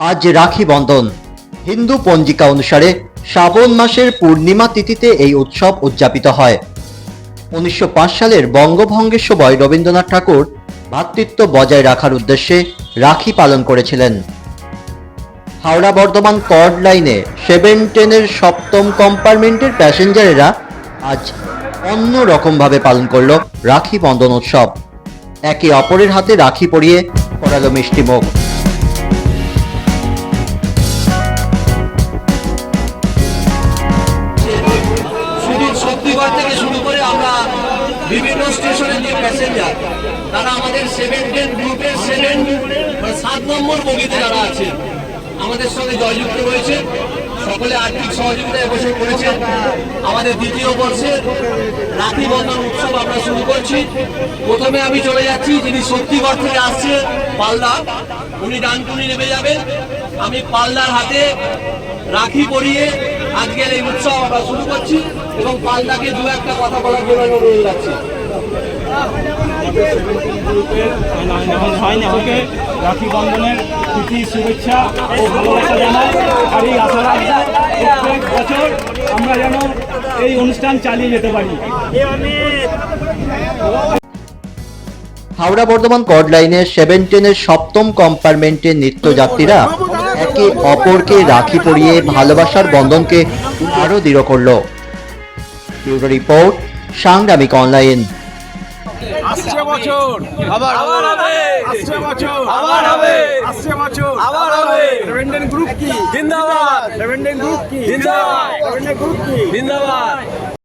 আজ রাখি বন্ধন। হিন্দু পঞ্জিকা অনুসারে শ্রাবণ মাসের পূর্ণিমা তিথিতে এই উৎসব উদযাপিত হয়। উনিশশো পাঁচ সালের বঙ্গভঙ্গের সময় রবীন্দ্রনাথ ঠাকুর ভ্রাতৃত্ব বজায় রাখার উদ্দেশ্যে রাখি পালন করেছিলেন। হাওড়া বর্ধমান কর্ড লাইনে সেভেন টেনের সপ্তম কম্পার্টমেন্টের প্যাসেঞ্জারেরা আজ অন্য রকমভাবে পালন করল রাখি বন্ধন উৎসব। একে অপরের হাতে রাখি পরিয়ে করালো মিষ্টি মুখ। বিভিন্ন স্টেশনের যে প্যাসেঞ্জার তারা আমাদের সেভেন টেন গ্রুপের সেভেন সাত নম্বর বগিতে যারা আছেন আমাদের সঙ্গে জয়যুক্ত রয়েছে। সকলে আর্থিক সহযোগিতা এবছর করেছেন আমাদের দ্বিতীয় বর্ষের রাখি বন্ধন উৎসব আমরা শুরু করছি। প্রথমে আমি চলে যাচ্ছি, যিনি শক্তিগড় থেকে আসছে পালদা উনি ডানকুনি নেমে যাবেন। আমি পালদার হাতে রাখি পরিয়ে আজকের এই উৎসব আমরা শুরু করছি এবং পালদাকে দু একটা কথা বলার জন্য আমি অনুরোধ রাখছি। হয় না ওকে রাখি বন্ধনের প্রীতি শুভেচ্ছা ও ভালোবাসা জানাই আর এই আশা রাখি প্রত্যেক বছর আমরা যেন এই অনুষ্ঠান চালিয়ে যেতে পারি। হাওড়া বর্ধমান কর্ড লাইনের সেভেন টেনের সপ্তম কম্পার্টমেন্টের নিত্যযাত্রীরা একে অপরকে রাখি পরিয়ে ভালোবাসার বন্ধনকে আরও দৃঢ় করল। Bureau report Sangramik online. আসছে বছর। আবার আবার হবে। আসছে বছর। আবার হবে। আসছে বছর। আবার হবে। রেভেন্ডেন্ট গ্রুপ কি? জিন্দাবাদ। গ্রুপ কি? জিন্দাবাদ। গ্রুপ কি? জিন্দাবাদ।